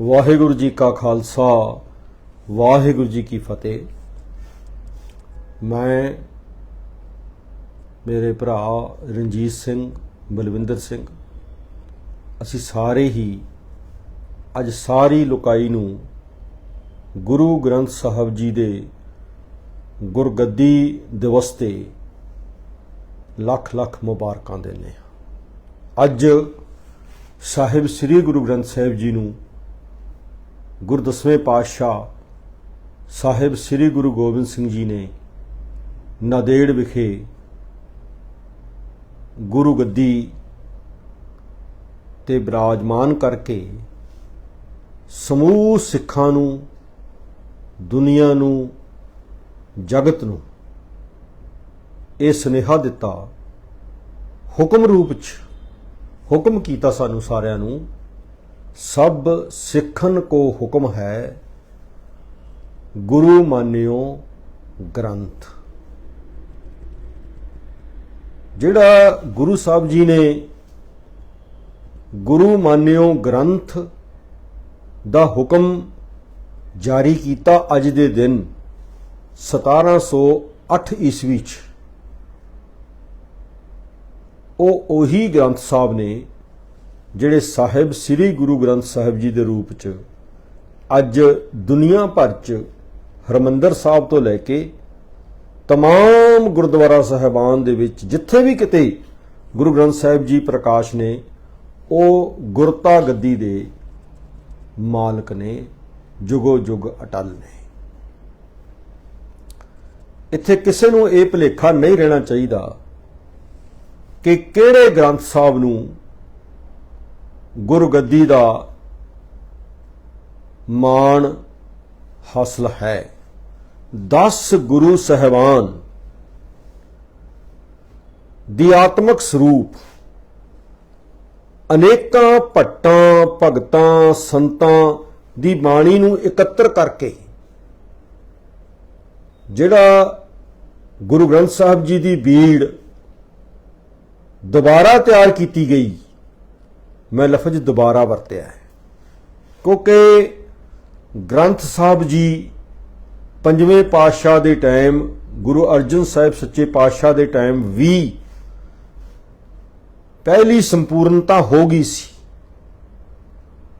ਵਾਹਿਗੁਰੂ ਜੀ ਕਾ ਖਾਲਸਾ, ਵਾਹਿਗੁਰੂ ਜੀ ਕੀ ਫਤਿਹ। ਮੈਂ, ਮੇਰੇ ਭਰਾ ਰਣਜੀਤ ਸਿੰਘ, ਬਲਵਿੰਦਰ ਸਿੰਘ, ਅਸੀਂ ਸਾਰੇ ਹੀ ਅੱਜ ਸਾਰੀ ਲੋਕਾਈ ਨੂੰ ਗੁਰੂ ਗ੍ਰੰਥ ਸਾਹਿਬ ਜੀ ਦੇ ਗੁਰਗੱਦੀ ਦਿਵਸ ਤੇ ਲੱਖ ਲੱਖ ਮੁਬਾਰਕਾਂ ਦਿੰਦੇ ਹਾਂ। ਅੱਜ ਸਾਹਿਬ ਸ੍ਰੀ ਗੁਰੂ ਗ੍ਰੰਥ ਸਾਹਿਬ ਜੀ ਨੂੰ ਗੁਰਦਸਵੇਂ ਪਾਤਸ਼ਾਹ ਸਾਹਿਬ ਸ੍ਰੀ ਗੁਰੂ ਗੋਬਿੰਦ ਸਿੰਘ ਜੀ ਨੇ ਨਾਦੇੜ ਵਿਖੇ ਗੁਰੂ ਗੱਦੀ ਤੇ ਬਿਰਾਜਮਾਨ ਕਰਕੇ ਸਮੂਹ ਸਿੱਖਾਂ ਨੂੰ, ਦੁਨੀਆ ਨੂੰ, ਜਗਤ ਨੂੰ ਇਹ ਸੁਨੇਹਾ ਦਿੱਤਾ, ਹੁਕਮ ਰੂਪ ਚ ਹੁਕਮ ਕੀਤਾ ਸਾਨੂੰ ਸਾਰਿਆਂ ਨੂੰ ਸਭ ਸਿੱਖਨ ਕੋ ਹੁਕਮ ਹੈ, ਗੁਰੂ ਮਾਨਿਓ ਗ੍ਰੰਥ। ਜਿਹੜਾ ਗੁਰੂ ਸਾਹਿਬ ਜੀ ਨੇ ਗੁਰੂ ਮਾਨਿਓ ਗ੍ਰੰਥ ਦਾ ਹੁਕਮ ਜਾਰੀ ਕੀਤਾ ਅੱਜ ਦੇ ਦਿਨ 1708 ਈਸਵੀ ਚ, ਉਹ ਉਹੀ ਗ੍ਰੰਥ ਸਾਹਿਬ ਨੇ ਜਿਹੜੇ ਸਾਹਿਬ ਸ੍ਰੀ ਗੁਰੂ ਗ੍ਰੰਥ ਸਾਹਿਬ ਜੀ ਦੇ ਰੂਪ 'ਚ ਅੱਜ ਦੁਨੀਆ ਭਰ 'ਚ ਹਰਮੰਦਰ ਸਾਹਿਬ ਤੋਂ ਲੈ ਕੇ ਤਮਾਮ ਗੁਰਦੁਆਰਾ ਸਾਹਿਬਾਨ ਦੇ ਵਿੱਚ ਜਿੱਥੇ ਵੀ ਕਿਤੇ ਗੁਰੂ ਗ੍ਰੰਥ ਸਾਹਿਬ ਜੀ ਪ੍ਰਕਾਸ਼ ਨੇ, ਉਹ ਗੁਰਤਾ ਗੱਦੀ ਦੇ ਮਾਲਕ ਨੇ, ਜੁਗੋ ਜੁਗ ਅਟਲ ਨੇ। ਇੱਥੇ ਕਿਸੇ ਨੂੰ ਇਹ ਭਲੇਖਾ ਨਹੀਂ ਰਹਿਣਾ ਚਾਹੀਦਾ ਕਿ ਕਿਹੜੇ ਗ੍ਰੰਥ ਸਾਹਿਬ ਨੂੰ ਗੁਰਗੱਦੀ ਦਾ ਮਾਣ ਹਾਸਲ ਹੈ। 10 ਗੁਰੂ ਸਹਿਬਾਨ ਦੀ ਆਤਮਿਕ ਸਰੂਪ, ਅਨੇਕਾਂ ਭੱਟਾਂ, ਭਗਤਾਂ, ਸੰਤਾਂ ਦੀ ਬਾਣੀ ਨੂੰ ਇਕੱਤਰ ਕਰਕੇ, ਜਿਹੜਾ ਗੁਰੂ ਗ੍ਰੰਥ ਸਾਹਿਬ ਜੀ ਦੀ ਬੀੜ ਦੁਬਾਰਾ ਤਿਆਰ ਕੀਤੀ ਗਈ। ਮੈਂ ਲਫ਼ਜ਼ ਦੁਬਾਰਾ ਵਰਤਿਆ ਹੈ। ਕਿਉਂਕਿ ਗ੍ਰੰਥ ਸਾਹਿਬ ਜੀ ਪੰਜਵੇਂ ਪਾਤਸ਼ਾਹ ਦੇ ਟਾਈਮ, ਗੁਰੂ ਅਰਜਨ ਸਾਹਿਬ ਸੱਚੇ ਪਾਤਸ਼ਾਹ ਦੇ ਟਾਈਮ ਵੀ ਪਹਿਲੀ ਸੰਪੂਰਨਤਾ ਹੋ ਗਈ ਸੀ।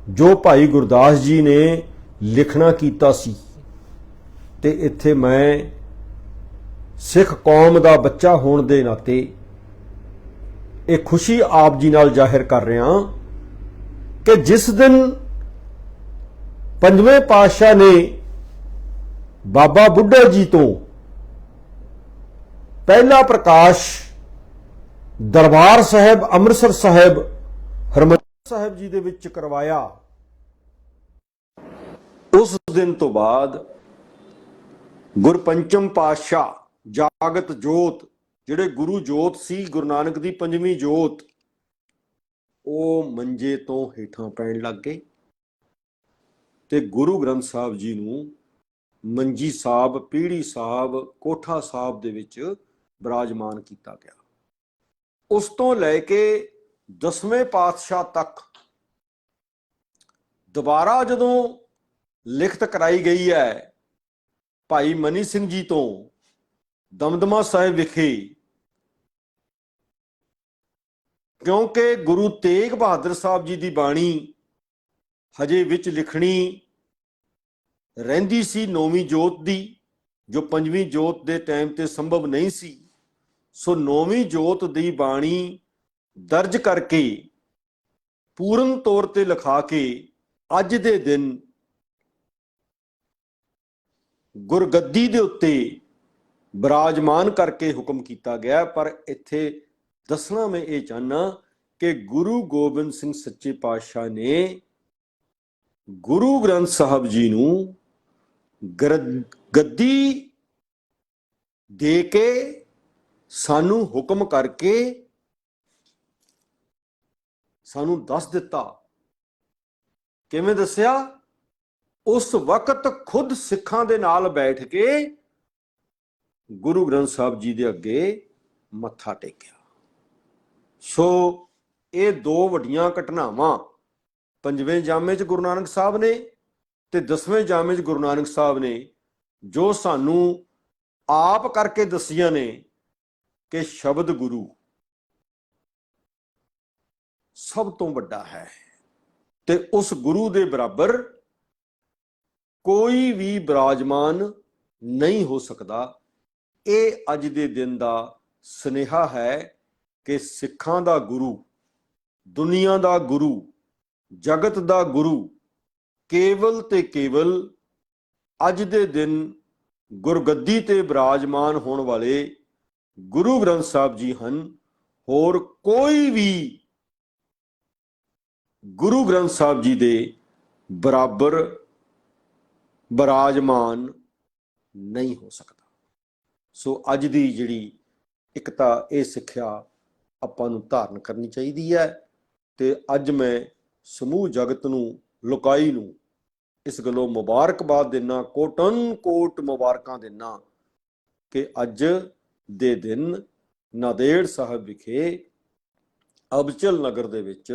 ਜੋ ਭਾਈ ਗੁਰਦਾਸ ਜੀ ਨੇ ਲਿਖਣਾ ਕੀਤਾ ਸੀ। ਤੇ ਇੱਥੇ ਮੈਂ ਸਿੱਖ ਕੌਮ ਦਾ ਬੱਚਾ ਹੋਣ ਦੇ ਨਾਤੇ ਇਹ ਖੁਸ਼ੀ ਆਪ ਜੀ ਨਾਲ ਜ਼ਾਹਿਰ ਕਰ ਰਿਹਾ ਕਿ ਜਿਸ ਦਿਨ ਪੰਜਵੇਂ ਪਾਤਸ਼ਾਹ ਨੇ ਬਾਬਾ ਬੁੱਢਾ ਜੀ ਤੋਂ ਪਹਿਲਾ ਪ੍ਰਕਾਸ਼ ਦਰਬਾਰ ਸਾਹਿਬ, ਅੰਮ੍ਰਿਤਸਰ ਸਾਹਿਬ, ਹਰਮੰਦਰ ਸਾਹਿਬ ਜੀ ਦੇ ਵਿੱਚ ਕਰਵਾਇਆ। ਉਸ ਦਿਨ ਤੋਂ ਬਾਅਦ ਗੁਰਪੰਚਮ ਪਾਤਸ਼ਾਹ ਜਾਗਤ ਜੋਤ, ਜਿਹੜੇ ਗੁਰੂ ਜੋਤ ਸੀ, ਗੁਰੂ ਨਾਨਕ ਦੀ ਪੰਜਵੀਂ ਜੋਤ ਉਹ ਮੰਜੇ ਤੋਂ ਹੇਠਾਂ ਪੈਣ ਲੱਗ ਗਏ ਤੇ ਗੁਰੂ ਗ੍ਰੰਥ ਸਾਹਿਬ ਜੀ ਨੂੰ ਮੰਜੀ ਸਾਹਿਬ, ਪੀੜੀ ਸਾਹਿਬ, ਕੋਠਾ ਸਾਹਿਬ ਦੇ ਵਿੱਚ ਬਿਰਾਜਮਾਨ ਕੀਤਾ ਗਿਆ। ਉਸ ਤੋਂ ਲੈ ਕੇ ਦਸਵੇਂ ਪਾਤਸ਼ਾਹ ਤੱਕ ਦੁਬਾਰਾ ਜਦੋਂ ਲਿਖਤ ਕਰਾਈ ਗਈ ਹੈ ਭਾਈ ਮਨੀ ਸਿੰਘ ਜੀ ਤੋਂ ਦਮਦਮਾ ਸਾਹਿਬ ਵਿਖੇ ਕਿਉਂਕਿ ਗੁਰੂ ਤੇਗ ਬਹਾਦਰ ਸਾਹਿਬ ਜੀ ਦੀ ਬਾਣੀ ਹਜੇ ਵਿੱਚ ਲਿਖਣੀ ਰਹਿੰਦੀ ਸੀ, ਨੌਵੀਂ ਜੋਤ ਦੀ, ਜੋ ਪੰਜਵੀਂ ਜੋਤ ਦੇ ਟਾਈਮ ਤੇ ਸੰਭਵ ਨਹੀਂ ਸੀ। ਸੋ ਨੌਵੀਂ ਜੋਤ ਦੀ ਬਾਣੀ ਦਰਜ ਕਰਕੇ ਪੂਰਨ ਤੌਰ ਤੇ ਲਿਖਾ ਕੇ ਅੱਜ ਦੇ ਦਿਨ ਗੁਰਗੱਦੀ ਦੇ ਉੱਤੇ ਬਰਾਜਮਾਨ ਕਰਕੇ ਹੁਕਮ ਕੀਤਾ ਗਿਆ ਪਰ ਇੱਥੇ ਦੱਸਣਾ ਮੈਂ ਇਹ ਚਾਹਨਾ ਕਿ ਗੁਰੂ ਗੋਬਿੰਦ ਸਿੰਘ ਸੱਚੇ ਪਾਤਸ਼ਾਹ ਨੇ ਗੁਰੂ ਗ੍ਰੰਥ ਸਾਹਿਬ ਜੀ ਨੂੰ ਗਰ- ਗੱਦੀ ਦੇ ਕੇ ਸਾਨੂੰ ਹੁਕਮ ਕਰਕੇ ਸਾਨੂੰ ਦੱਸ ਦਿੱਤਾ। ਕਿਵੇਂ ਦੱਸਿਆ? ਉਸ ਵਕਤ ਖੁਦ ਸਿੱਖਾਂ ਦੇ ਨਾਲ ਬੈਠ ਕੇ ਗੁਰੂ ਗ੍ਰੰਥ ਸਾਹਿਬ ਜੀ ਦੇ ਅੱਗੇ ਮੱਥਾ ਟੇਕਿਆ। ਸੋ ਇਹ ਦੋ ਵੱਡੀਆਂ ਘਟਨਾਵਾਂ ਪੰਜਵੇਂ ਜਾਮੇ 'ਚ ਗੁਰੂ ਨਾਨਕ ਸਾਹਿਬ ਨੇ ਤੇ ਦਸਵੇਂ ਜਾਮੇ 'ਚ ਗੁਰੂ ਨਾਨਕ ਸਾਹਿਬ ਨੇ, ਜੋ ਸਾਨੂੰ ਆਪ ਕਰਕੇ ਦੱਸੀਆਂ ਨੇ ਕਿ ਸ਼ਬਦ ਗੁਰੂ ਸਭ ਤੋਂ ਵੱਡਾ ਹੈ ਤੇ ਉਸ ਗੁਰੂ ਦੇ ਬਰਾਬਰ ਕੋਈ ਵੀ ਬਿਰਾਜਮਾਨ ਨਹੀਂ ਹੋ ਸਕਦਾ। ਇਹ ਅੱਜ ਦੇ ਦਿਨ ਦਾ ਸੁਨੇਹਾ ਹੈ ਕਿ ਸਿੱਖਾਂ ਦਾ ਗੁਰੂ, ਦੁਨੀਆ ਦਾ ਗੁਰੂ, ਜਗਤ ਦਾ ਗੁਰੂ, ਕੇਵਲ ਤੇ ਕੇਵਲ ਅੱਜ ਦੇ ਦਿਨ ਗੁਰਗੱਦੀ ਤੇ ਬਿਰਾਜਮਾਨ ਹੋਣ ਵਾਲੇ ਗੁਰੂ ਗ੍ਰੰਥ ਸਾਹਿਬ ਜੀ ਹਨ। ਹੋਰ ਕੋਈ ਵੀ ਗੁਰੂ ਗ੍ਰੰਥ ਸਾਹਿਬ ਜੀ ਦੇ ਬਰਾਬਰ, ਬਿਰਾਜਮਾਨ ਨਹੀਂ ਹੋ ਸਕਦਾ। ਸੋ ਅੱਜ ਦੀ ਜਿਹੜੀ ਇੱਕ ਤਾਂ ਇਹ ਸਿੱਖਿਆ ਆਪਾਂ ਨੂੰ ਧਾਰਨ ਕਰਨੀ ਚਾਹੀਦੀ ਹੈ ਤੇ ਅੱਜ ਮੈਂ ਸਮੂਹ ਜਗਤ ਨੂੰ, ਲੋਕਾਈ ਨੂੰ ਇਸ ਗੱਲੋਂ ਮੁਬਾਰਕਬਾਦ ਦਿਨਾ ਕੋਟਨ ਕੋਟ ਮੁਬਾਰਕਾਂ ਦਿਨਾ ਕਿ ਅੱਜ ਦੇ ਦਿਨ ਨਾਦੇੜ ਸਾਹਿਬ ਵਿਖੇ ਅਬਚਲ ਨਗਰ ਦੇ ਵਿੱਚ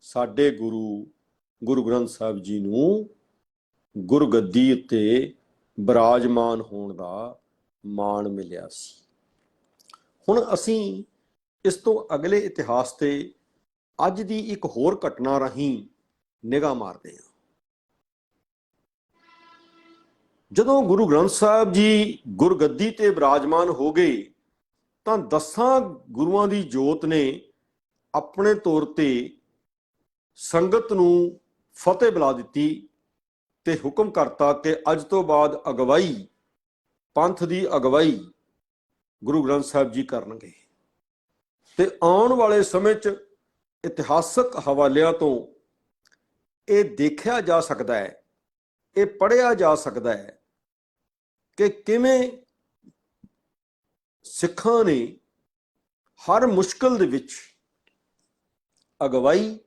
ਸਾਡੇ ਗੁਰੂ ਗੁਰੂ ਗ੍ਰੰਥ ਸਾਹਿਬ ਜੀ ਨੂੰ ਗੁਰਗੱਦੀ ਉੱਤੇ ਬਰਾਜਮਾਨ ਹੋਣ ਦਾ ਮਾਣ ਮਿਲਿਆ ਸੀ। ਹੁਣ ਅਸੀਂ ਇਸ ਤੋਂ ਅਗਲੇ ਇਤਿਹਾਸ ਤੇ ਅੱਜ ਦੀ ਇੱਕ ਹੋਰ ਘਟਨਾ ਰਾਹੀਂ ਨਿਗਾਹ ਮਾਰਦੇ ਹਾਂ। ਜਦੋਂ ਗੁਰੂ ਗ੍ਰੰਥ ਸਾਹਿਬ ਜੀ ਗੁਰਗੱਦੀ ਤੇ ਬਿਰਾਜਮਾਨ ਹੋ ਗਏ, ਤਾਂ ਦਸਾਂ ਗੁਰੂਆਂ ਦੀ ਜੋਤ ਨੇ ਆਪਣੇ ਤੌਰ ਤੇ ਸੰਗਤ ਨੂੰ ਫਤਿਹ ਬੁਲਾ ਦਿੱਤੀ ਤੇ ਹੁਕਮ ਕਰਤਾ ਕਿ ਅੱਜ ਤੋਂ ਬਾਅਦ ਅਗਵਾਈ, ਪੰਥ ਦੀ ਅਗਵਾਈ ਗੁਰੂ ਗ੍ਰੰਥ ਸਾਹਿਬ ਜੀ ਕਰਨਗੇ। ਤੇ ਆਉਣ ਵਾਲੇ ਸਮੇਂ 'ਚ ਇਤਿਹਾਸਕ ਹਵਾਲਿਆਂ ਤੋਂ ਇਹ ਦੇਖਿਆ ਜਾ ਸਕਦਾ ਹੈ, ਇਹ ਪੜਿਆ ਜਾ ਸਕਦਾ ਹੈ ਕਿ ਕਿਵੇਂ ਸਿੱਖਾਂ ਨੇ ਹਰ ਮੁਸ਼ਕਲ ਦੇ ਵਿੱਚ ਅਗਵਾਈ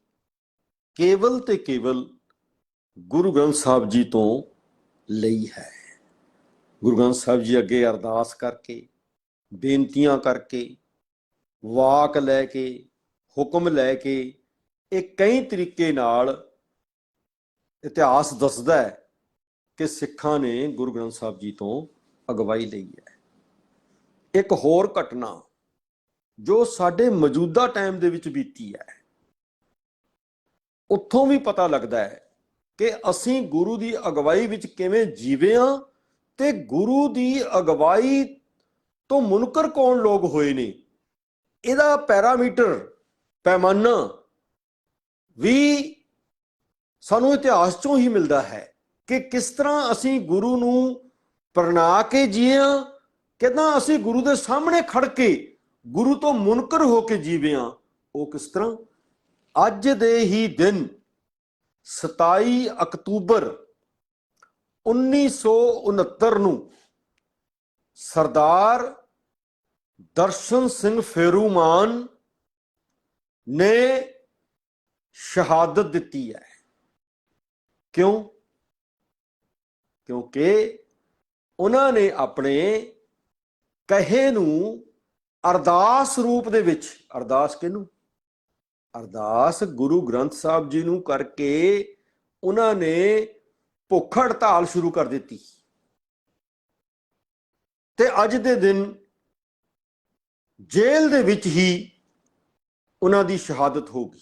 ਕੇਵਲ ਤੇ ਕੇਵਲ ਗੁਰੂ ਗ੍ਰੰਥ ਸਾਹਿਬ ਜੀ ਤੋਂ ਲਈ ਹੈ। ਗੁਰੂ ਗ੍ਰੰਥ ਸਾਹਿਬ ਜੀ ਅੱਗੇ ਅਰਦਾਸ ਕਰਕੇ, ਬੇਨਤੀਆਂ ਕਰਕੇ ਵਾਕ ਲੈ ਕੇ, ਹੁਕਮ ਲੈ ਕੇ, ਇਹ ਕਈ ਤਰੀਕੇ ਨਾਲ ਇਤਿਹਾਸ ਦੱਸਦਾ ਹੈ ਕਿ ਸਿੱਖਾਂ ਨੇ ਗੁਰੂ ਗ੍ਰੰਥ ਸਾਹਿਬ ਜੀ ਤੋਂ ਅਗਵਾਈ ਲਈ ਹੈ। ਇੱਕ ਹੋਰ ਘਟਨਾ ਜੋ ਸਾਡੇ ਮੌਜੂਦਾ ਟਾਈਮ ਦੇ ਵਿੱਚ ਬੀਤੀ ਹੈ, ਉੱਥੋਂ ਵੀ ਪਤਾ ਲੱਗਦਾ ਹੈ ਕਿ ਅਸੀਂ ਗੁਰੂ ਦੀ ਅਗਵਾਈ ਵਿੱਚ ਕਿਵੇਂ ਜੀਵੇ ਆ ਤੇ ਗੁਰੂ ਦੀ ਅਗਵਾਈ ਤੋਂ ਮੁਨਕਰ ਕੌਣ ਲੋਕ ਹੋਏ ਨੇ? ਇਹਦਾ ਪੈਰਾਮੀਟਰ ਪੈਮਾਨਾ ਵੀ ਸਾਨੂੰ ਇਤਿਹਾਸ ਚੋਂ ਹੀ ਮਿਲਦਾ ਹੈ ਕਿ ਕਿਸ ਤਰ੍ਹਾਂ ਅਸੀਂ ਗੁਰੂ ਨੂੰ ਪ੍ਰਣਾ ਕੇ ਜੀਏ ਹਾਂ ਕਿਦਾਂ ਅਸੀਂ ਗੁਰੂ ਦੇ ਸਾਹਮਣੇ ਖੜ ਕੇ ਗੁਰੂ ਤੋਂ ਮੁਨਕਰ ਹੋ ਕੇ ਜੀਵੇ ਹਾਂ ਉਹ ਕਿਸ ਤਰ੍ਹਾਂ? ਅੱਜ ਦੇ ਹੀ ਦਿਨ 27 ਅਕਤੂਬਰ 1969 ਨੂੰ ਸਰਦਾਰ ਦਰਸ਼ਨ ਸਿੰਘ ਫੇਰੂਮਾਨ ਨੇ ਸ਼ਹਾਦਤ ਦਿੱਤੀ ਹੈ। ਕਿਉਂ? ਕਿਉਂਕਿ ਉਹਨਾਂ ਨੇ ਆਪਣੇ ਕਹੇ ਨੂੰ ਅਰਦਾਸ ਰੂਪ ਦੇ ਵਿੱਚ, ਅਰਦਾਸ ਕਿਹਨੂੰ? ਅਰਦਾਸ ਗੁਰੂ ਗ੍ਰੰਥ ਸਾਹਿਬ ਜੀ ਨੂੰ ਕਰਕੇ ਉਹਨਾਂ ਨੇ ਭੁੱਖ ਹੜਤਾਲ ਸ਼ੁਰੂ ਕਰ ਦਿੱਤੀ। ਤੇ ਅੱਜ ਦੇ ਦਿਨ ਜੇਲ੍ਹ ਦੇ ਵਿੱਚ ਹੀ ਉਹਨਾਂ ਦੀ ਸ਼ਹਾਦਤ ਹੋ ਗਈ।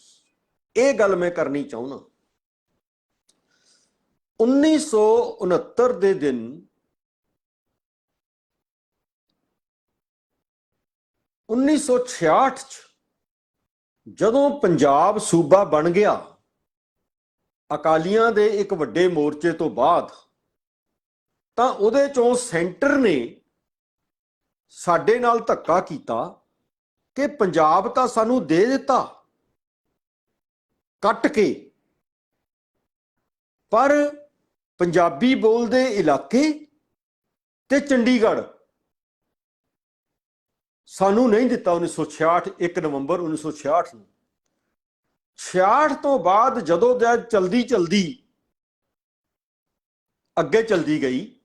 ਇਹ ਗੱਲ ਮੈਂ ਕਰਨੀ ਚਾਹੁੰਦਾ 1969 ਦੇ ਦਿਨ ਉੱਨੀ ਸੌ ਛਿਆਹਠ ਚ ਜਦੋਂ ਪੰਜਾਬ ਸੂਬਾ ਬਣ ਗਿਆ, ਅਕਾਲੀਆਂ ਦੇ ਇੱਕ ਵੱਡੇ ਮੋਰਚੇ ਤੋਂ ਬਾਅਦ ਤਾਂ ਉਹਦੇ ਚੋਂ ਸੈਂਟਰ ਨੇ ਸਾਡੇ ਨਾਲ ਧੱਕਾ ਕੀਤਾ ਕਿ ਪੰਜਾਬ ਤਾਂ ਸਾਨੂੰ ਦੇ ਦਿੱਤਾ, ਕੱਟ ਕੇ। ਪਰ ਪੰਜਾਬੀ ਬੋਲਦੇ ਇਲਾਕੇ ਤੇ ਚੰਡੀਗੜ੍ਹ ਸਾਨੂੰ ਨਹੀਂ ਦਿੱਤਾ 1966 1 ਨਵੰਬਰ 1966 ਨੂੰ। 66 ਤੋਂ ਬਾਅਦ ਜਦੋਂ ਜਦ ਚਲਦੀ ਚਲਦੀ ਅੱਗੇ ਚਲਦੀ ਗਈ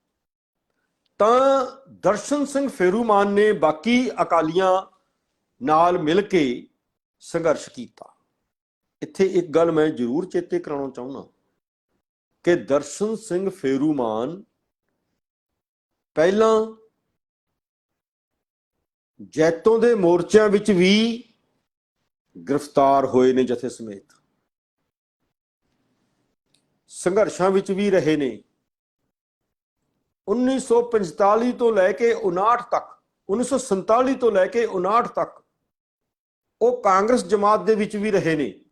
ਤਾਂ ਦਰਸ਼ਨ ਸਿੰਘ ਫੇਰੂਮਾਨ ਨੇ ਬਾਕੀ ਅਕਾਲੀਆਂ ਨਾਲ ਮਿਲ ਕੇ ਸੰਘਰਸ਼ ਕੀਤਾ। ਇੱਥੇ ਇੱਕ ਗੱਲ ਮੈਂ ਜ਼ਰੂਰ ਚੇਤੇ ਕਰਾਉਣਾ ਚਾਹੁੰਦਾ ਕਿ ਦਰਸ਼ਨ ਸਿੰਘ ਫੇਰੂਮਾਨ ਪਹਿਲਾਂ ਜੈਤੋਂ ਦੇ ਮੋਰਚਿਆਂ ਵਿੱਚ ਵੀ ਗ੍ਰਿਫਤਾਰ ਹੋਏ ਨੇ ਜਥੇ ਸਮੇਤ। ਸੰਘਰਸ਼ਾਂ ਵਿੱਚ ਵੀ ਰਹੇ ਨੇ। 1945 ਤੋਂ ਲੈ ਕੇ 59 ਤੱਕ 1947 ਤੋਂ ਲੈ ਕੇ 59 ਤੱਕ, ਉਹ ਕਾਂਗਰਸ ਜਮਾਤ ਦੇ ਵਿੱਚ ਵੀ ਰਹੇ ਨੇ।